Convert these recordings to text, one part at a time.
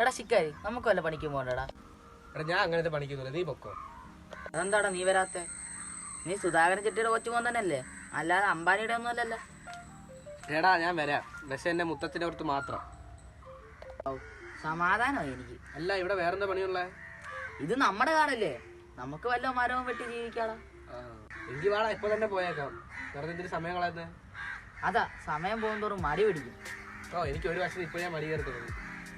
എടാ ശിക്കാരി നമുക്ക് വല്ല പണിക്ക് പോകണ്ടടാ എടാ ഞാൻ അങ്ങനത്തെ പണിക്കൊന്നുമില്ല. നീ പൊക്കോ. അതെന്താടാ നീ വരാത്തെ? നീ സുധാകരൻ ചെട്ടിയുടെ കൊച്ചു പോകാൻ തന്നെയല്ലേ? അല്ലാതെ അംബാനിയുടെ ഒന്നും അല്ലല്ലോ. എടാ ഞാൻ വരാം. പക്ഷെ എന്റെ മുത്തത്തിന്റെ പുറത്ത് മാത്രം. ഔ, സമാധാനമായി എനിക്ക്. അല്ല ഇവിടെ വേറെന്താ പണിയുള്ള? ഇത് നമ്മുടെ കാടല്ലേ. നമുക്ക് വല്ല മരവും വെട്ടി ജീവിക്കാടാ. എനിക്ക് വേണം ഇപ്പൊ തന്നെ പോയേക്കാം. വെറുതെ എന്തിനു സമയം കളയുന്നത് അതാ സമയം പോകുന്തോറും മടി പിടിക്കും. ഓ എനിക്ക് ഒരു വർഷം ഇപ്പൊ ഞാൻ മടി കയറി തുടങ്ങി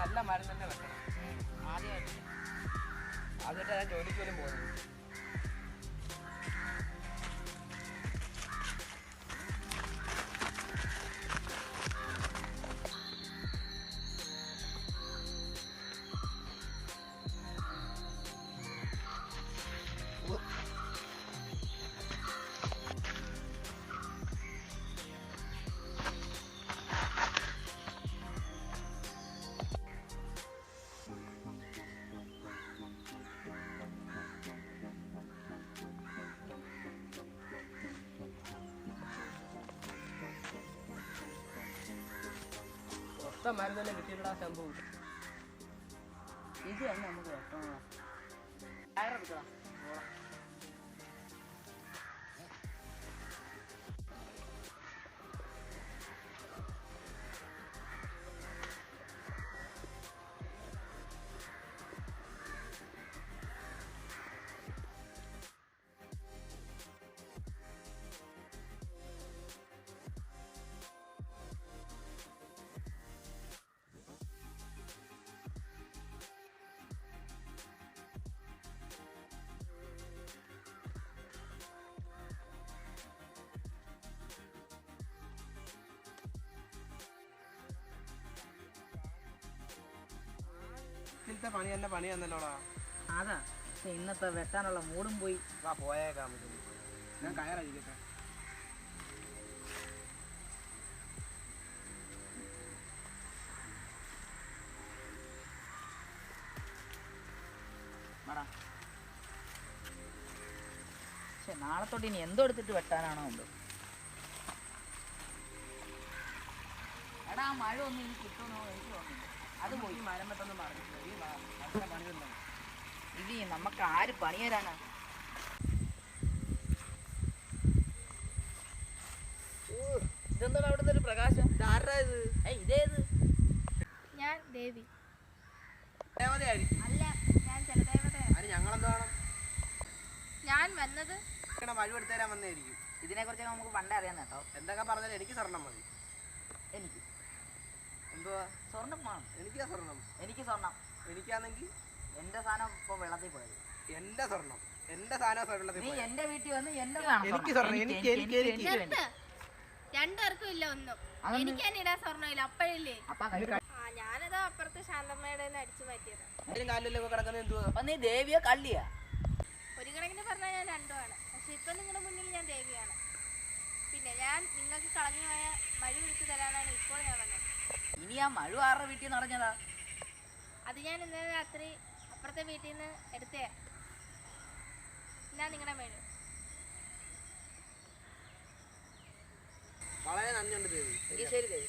നല്ല മരം തന്നെ വെക്കണം ആദ്യമായിട്ട് ആദ്യമായിട്ട് ഞാൻ ജോലിക്ക് പോലും പോകുന്നത്. മൊത്തം തന്നെ കിട്ടിയിട്ടാ സംഭവം ഇത് തന്നെ നമുക്ക് വെട്ടണം കയറെടുക്കണം ഇതിലത്തെ പണി തന്നെ പണി തന്നല്ലോടാ അതാ ഇന്നത്തെ വെട്ടാനുള്ള മൂടും പോയി. വാ പോയേക്കാം ഞാൻ കയറായിരിക്കട്ടെ പക്ഷെ നാളെ തൊട്ട് ഇനി എന്തോ എടുത്തിട്ട് വെട്ടാനാണോ ഉണ്ട് എടാ മഴ ഒന്നും ഇനി കിട്ടുമെന്നോ എനിക്ക് തോന്നുന്നില്ല അത് പോയി. മരം പെട്ടെന്ന് പറഞ്ഞില്ല ഈ വാ, നല്ല പണി തന്നെ ഇത് നമുക്ക് ആര് പണി തരാനാ ഇതെന്താണ് അവിടുന്ന് ഒരു പ്രകാശം? ആരുടെ ഇത്? ഏയ് ഇതേത്? ഞാൻ ദേവി. ദേവതയായിരിക്കും. അല്ല ഞാൻ ജലദേവതയാണ് ഞാൻ വന്നത് ഇങ്ങനെ വഴി എടുത്തു തരാൻ വന്നതായിരിക്കും. ഇതിനെ കുറിച്ച് നമുക്ക് പണ്ടേ അറിയാം കേട്ടോ. എന്തൊക്കെ പറഞ്ഞാലും എനിക്ക് സ്വർണം മതി. എനിക്ക്. എന്തുവാ? സ്വർണം വേണം. എനിക്കാ സ്വർണം എനിക്ക് സ്വർണം എനിക്കാണെങ്കിൽ എന്റെ സാധനം ഇപ്പൊ വെള്ളത്തിൽ പോയത്. എന്റെ സ്വർണം എന്റെ സാധനം സ്വർണത്തിൽ നീ പോയത്. എന്റെ വീട്ടിൽ വന്ന് എന്റെ എനിക്ക് സ്വർണം. സ്വർണം, എനിക്ക്, എനിക്ക്, എനിക്ക്. വേണ്ടി. രണ്ടുപേർക്കും ഇല്ല ഒന്നും. അതെന്ത്? എനിക്ക് തന്നെ ഇടാൻ സ്വർണമില്ല അപ്പഴില്ലേ അപ്പൊ കഴി- ആ ഞാനതാ അപ്പുറത്ത് ശാന്തമ്മയുടെ കയ്യിന്ന് അടിച്ചു മാറ്റിയത്. അതിനും കാലിലൊക്കെ കിടക്കുന്നത്? എന്തുവാ? അപ്പൊ നീ ദേവിയോ കള്ളിയാ? ഒരു കണക്കിന് പറഞ്ഞാൽ ഞാൻ രണ്ടുമാണ്. പക്ഷെ ഇപ്പൊ നിങ്ങളുടെ മുന്നിൽ ഞാൻ ദേവിയാണ്. പിന്നെ ഞാൻ നിങ്ങൾക്ക് കളഞ്ഞു പോയ മഴ വിളിച്ചു തരാനാണ് ഇപ്പോൾ ഞാൻ വന്നത്. ഇനി ആ മഴ ആരുടെ വീട്ടിൽ നിന്ന് അറിഞ്ഞതാ അത് ഞാൻ ഇന്നലെ രാത്രി അപ്പുറത്തെ വീട്ടിൽ നിന്ന് എടുത്തേ. നിങ്ങളുടെ മേഴ് വളരെ നന്ദിയുണ്ട് ദേവി. ശരി ദേവി.